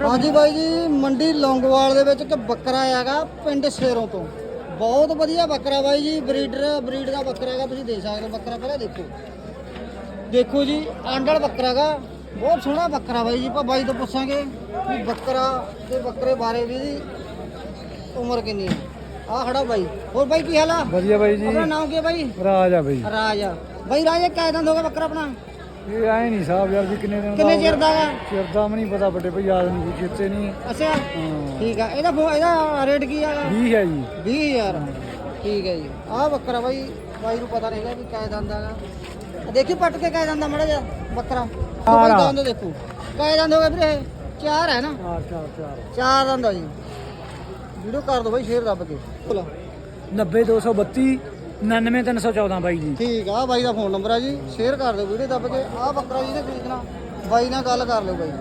ਹਾਂਜੀ ਬਾਈ ਜੀ ਮੰਡੀ ਲੌਂਗੋਵਾਲ ਦੇ ਵਿੱਚ ਇੱਕ ਬੱਕਰਾ ਹੈਗਾ ਪਿੰਡ ਸ਼ੇਰੋਂ ਤੋਂ। ਬਹੁਤ ਵਧੀਆ ਬੱਕਰਾ ਬਾਈ ਜੀ ਬਰੀਡਰ ਬਰੀਡ ਦਾ ਬੱਕਰਾ ਹੈਗਾ ਤੁਸੀਂ ਦੇਖ ਸਕਦੇ ਹੋ ਬੱਕਰਾ ਪਹਿਲਾਂ ਦੇਖੋ। ਦੇਖੋ ਜੀ ਆਂਡਲ ਬੱਕਰਾ ਹੈਗਾ ਬਹੁਤ ਸੋਹਣਾ ਬੱਕਰਾ ਬਾਈ ਜੀ ਆਪਾਂ ਬਾਈ ਤੋਂ ਪੁੱਛਾਂਗੇ ਵੀ ਬੱਕਰਾ ਤੇ ਬੱਕਰੇ ਬਾਰੇ ਵੀ ਦੀ ਉਮਰ ਕਿੰਨੀ ਹੈ? ਆ ਖੜਾ ਬਾਈ ਹੋਰ ਬਾਈ ਕੀ ਹਾਲ ਆ? ਵਧੀਆ ਬਾਈ ਜੀ। ਆਪਣਾ ਨਾਮ ਕੀ ਹੈ ਬਾਈ? ਰਾਜ ਆ ਬਾਈ। ਰਾਜ ਆ। ਬਾਈ ਰਾਜ ਇਹ ਕਾਇਦਾਂ ਦੋਗਾ ਬੱਕਰਾ ਆਪਣਾ? ਇਹ ਐ ਨਹੀਂ ਸਾਹਿਬ ਯਾਰ ਵੀ ਕਿੰਨੇ ਦਿਨ ਕਿੰਨੇ ਚਿਰ ਦਾ ਹੈਗਾ ਚਿਰ ਦਾ ਵੀ ਨਹੀਂ ਪਤਾ ਵੱਡੇ ਭਾਈ ਯਾਦ ਨਹੀਂ ਕੋਈ ਚੇਤੇ ਨਹੀਂ ਅੱਛਾ ਹਾਂ। ਠੀਕ ਆ। ਇਹਦਾ ਫੋ- ਇਹਦਾ ਰੇਟ ਕੀ ਆ? 20 ਹੈ ਜੀ। 20000 ਠੀਕ ਹੈ ਜੀ। ਆਹ ਬੱਕਰਾ ਬਾਈ ਬਾਈ ਨੂੰ ਪਤਾ ਨਹੀਂਗਾ ਵੀ ਕਾਇ ਦੰਦ ਹੈਗਾ। ਦੇਖੀ ਪੱਟ ਕੇ ਕਾਇ ਦੰਦ ਮੜਾ ਜਾ ਬੱਕਰਾ। ਆ। ਦੰਦ ਦੇਖੋ। ਕਾਇ ਦੰਦ ਹੋ ਗਏ ਵੀਰੇ? ਚਾਰ ਹੈ ਨਾ? ਚਾਰ ਚਾਰ ਚਾਰ। ਚਾਰ ਦੰਦ ਆ ਜੀ। ਵੀਡੀਓ ਕਰ ਦੋ ਬਾਈ ਸ਼ੇਅਰ ਦੱਬ ਕੇ। ਭਲਾ 90232 99314 ਬਾਈ ਜੀ। ਠੀਕ ਆ, ਬਾਈ ਦਾ ਫੋਨ ਨੰਬਰ ਆ ਜੀ। ਸ਼ੇਅਰ ਕਰ ਦਿਓ ਵੀਡੀਓ ਦੱਬ ਕੇ। ਆਹ ਬੱਕਰਾ ਜੀ ਨੇ ਖਰੀਦਣਾ। ਬਾਈ ਨਾਲ ਗੱਲ ਕਰ ਲਿਓ ਬਾਈ।